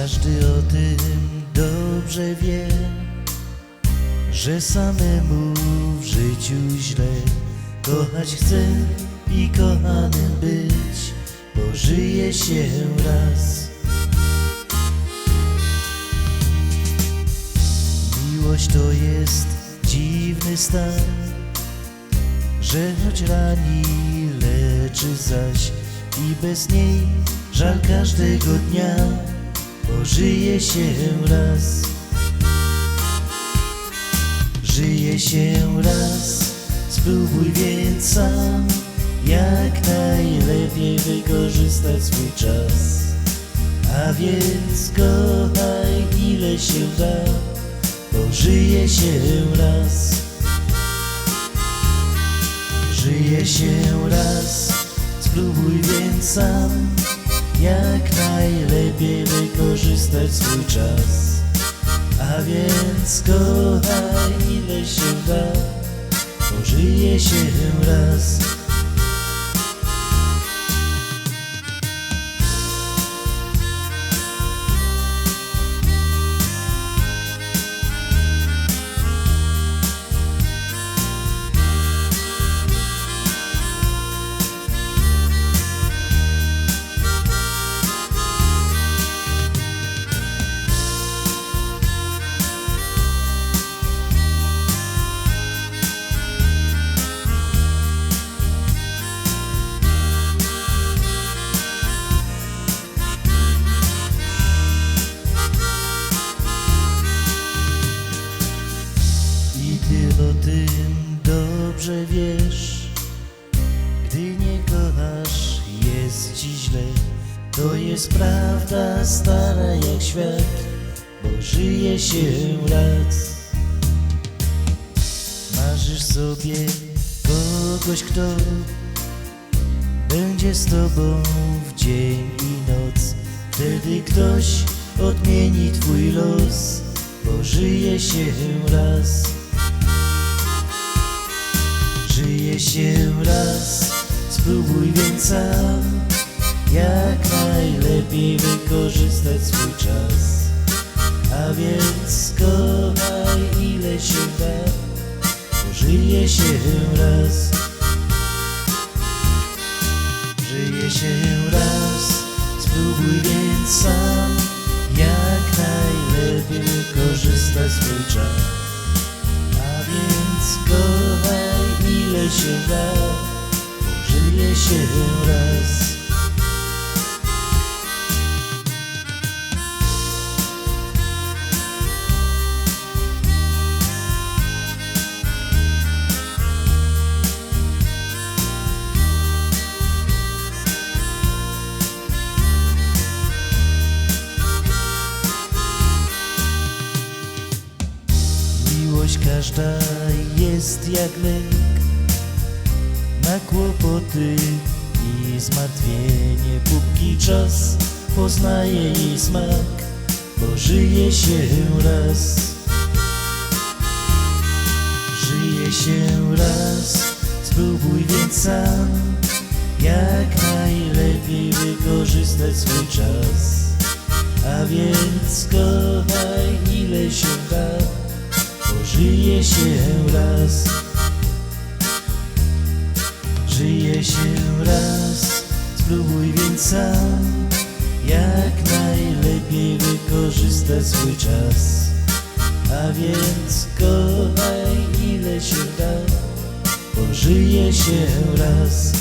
Każdy o tym dobrze wie, że samemu w życiu źle kochać chce i kochanym być, bo żyje się raz. Miłość to jest dziwny stan, że choć rani, leczy zaś i bez niej żal każdego dnia, bo żyje się raz. Żyje się raz, spróbuj więc sam, jak najlepiej wykorzystać swój czas. A więc kochaj ile się da, bo żyje się raz. Żyje się raz, spróbuj więc sam, jak najlepiej wykorzystać swój czas. A więc kochaj ile się da, bo żyje się raz. To jest prawda stara jak świat Bo żyje się raz Marzysz sobie kogoś, kto Będzie z tobą w dzień i noc. Wtedy ktoś odmieni twój los Bo żyje się raz Żyje się raz, spróbuj więc sam Jak najlepiej wykorzystać swój czas. A więc kochaj ile się da. Bo żyje się raz. Żyje się raz, spróbuj więc sam Jak najlepiej wykorzystać swój czas. A więc kochaj ile się da, bo żyje się raz. Każda jest jak lek Na kłopoty i zmartwienie. Póki czas poznaje jej smak Bo żyje się raz. Żyje się raz. Spróbuj więc sam Jak najlepiej wykorzystać swój czas. A więc kochaj ile się da żyje się raz. Żyje się raz. Spróbuj więc sam. Jak najlepiej wykorzystać swój czas. A więc kochaj ile się da Bo żyje się raz